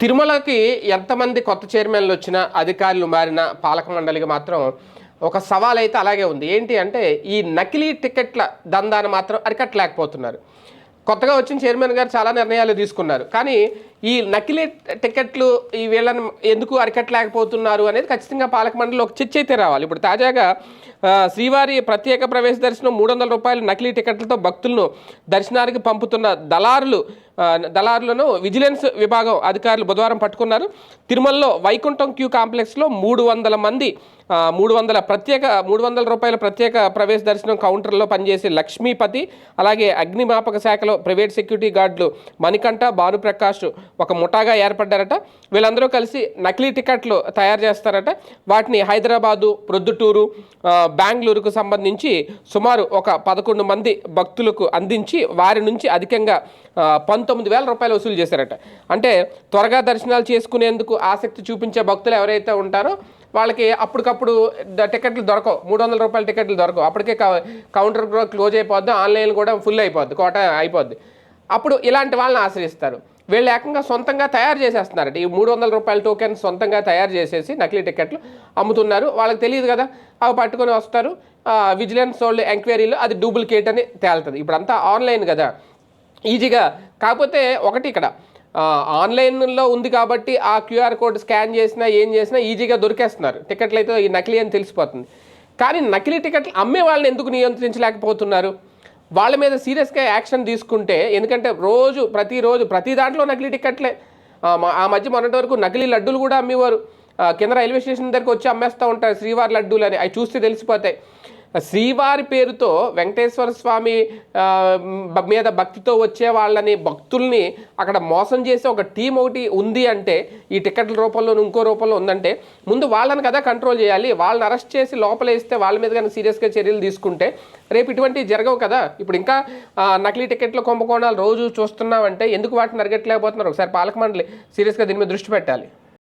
తిరుమలకి ఎంతమంది కొత్త చైర్మన్లు వచ్చినా అధికారులు మారిన పాలక మండలికి మాత్రం ఒక సవాల్ అయితే అలాగే ఉంది. ఏంటి అంటే ఈ నకిలీ టికెట్ల దందాన్ని మాత్రం అరికట్టలేకపోతున్నారు. కొత్తగా వచ్చిన చైర్మన్ గారు చాలా నిర్ణయాలు తీసుకున్నారు. కానీ ఈ నకిలీ టికెట్లు ఈ వీళ్ళని ఎందుకు అరికట్టలేకపోతున్నారు అనేది ఖచ్చితంగా పాలక మండలిలో ఒక చర్చ అయితే రావాలి. ఇప్పుడు తాజాగా శ్రీవారి ప్రత్యేక ప్రవేశ దర్శనం మూడు వందల రూపాయల నకిలీ టికెట్లతో భక్తులను దర్శనానికి పంపుతున్న దళారులు దళారులను విజిలెన్స్ విభాగం అధికారులు బుధవారం పట్టుకున్నారు. తిరుమలలో వైకుంఠం క్యూ కాంప్లెక్స్లో మూడు వందల మంది మూడు వందల ప్రత్యేక మూడు వందల రూపాయల ప్రత్యేక ప్రవేశ దర్శనం కౌంటర్లో పనిచేసే లక్ష్మీపతి అలాగే అగ్నిమాపక శాఖలో ప్రైవేట్ సెక్యూరిటీ గార్డులు మణికంఠ భానుప్రకాష్ ఒక ముఠాగా ఏర్పడ్డారట. వీళ్ళందరూ కలిసి నకిలీ టికెట్లు తయారు చేస్తారట. వాటిని హైదరాబాదు ప్రొద్దుటూరు బెంగళూరుకు సంబంధించి సుమారు ఒక పదకొండు మంది భక్తులకు అందించి వారి నుంచి అధికంగా ఆ, పంతొమ్మిది వేల రూపాయలు వసూలు చేశారట. అంటే త్వరగా దర్శనాలు చేసుకునేందుకు ఆసక్తి చూపించే భక్తులు ఎవరైతే ఉంటారో వాళ్ళకి అప్పటికప్పుడు టికెట్లు దొరకవు. మూడు వందల రూపాయల టికెట్లు దొరకవు. అప్పటికే కౌంటర్ కూడా క్లోజ్ అయిపోద్ది ఆన్లైన్ కూడా ఫుల్ అయిపోద్ది కోట అయిపోద్ది. అప్పుడు ఇలాంటి వాళ్ళని ఆశ్రయిస్తారు. వీళ్ళు ఏకంగా సొంతంగా తయారు చేసేస్తున్నారట. ఈ మూడు వందల రూపాయల టోకెన్ సొంతంగా తయారు చేసేసి నకిలీ టికెట్లు అమ్ముతున్నారు. వాళ్ళకి తెలియదు కదా అవి పట్టుకొని వస్తారు. విజిలెన్స్ వాళ్ళు ఎంక్వైరీలో అది డూప్లికేట్ అని తేలుతుంది. ఇప్పుడు అంతా ఆన్లైన్ కదా. ఈజీగా కాకపోతే ఒకటి ఇక్కడ ఆన్లైన్లో ఉంది కాబట్టి ఆ క్యూఆర్ కోడ్ స్కాన్ చేసినా ఏం చేసినా ఈజీగా దొరికేస్తున్నారు. టికెట్లు అయితే ఈ నకిలీ అని తెలిసిపోతుంది. కానీ నకిలీ టికెట్లు అమ్మే వాళ్ళని ఎందుకు నియంత్రించలేకపోతున్నారు? వాళ్ళ మీద సీరియస్గా యాక్షన్ తీసుకుంటే ఎందుకంటే రోజు ప్రతిరోజు ప్రతి దాంట్లో నకిలీ టికెట్లే. ఆ, మధ్య మొన్నటి వరకు నకిలీ లడ్డూలు కూడా అమ్మేవారు. కింద రైల్వే స్టేషన్ దగ్గరకు వచ్చి అమ్మేస్తూ ఉంటారు శ్రీవారి లడ్డూలు అని అవి చూస్తే తెలిసిపోతాయి. శ్రీవారి పేరుతో వెంకటేశ్వర స్వామి మీద భక్తితో వచ్చే వాళ్ళని భక్తుల్ని అక్కడ మోసం చేసే ఒక టీం ఒకటి ఉంది అంటే ఈ టికెట్ల రూపంలో ఇంకో రూపంలో ఉందంటే ముందు వాళ్ళని కదా కంట్రోల్ చేయాలి. వాళ్ళని అరెస్ట్ చేసి లోపలేస్తే వాళ్ళ మీద కానీ సీరియస్గా చర్యలు తీసుకుంటే రేపు ఇటువంటివి జరగవు కదా. ఇప్పుడు ఇంకా నకిలీ టికెట్ల కుంభకోణాలు రోజు చూస్తున్నామంటే ఎందుకు వాటిని అరగట్లేకపోతున్నారు? ఒకసారి పాలక మండలి సీరియస్గా దీని మీద దృష్టి పెట్టాలి.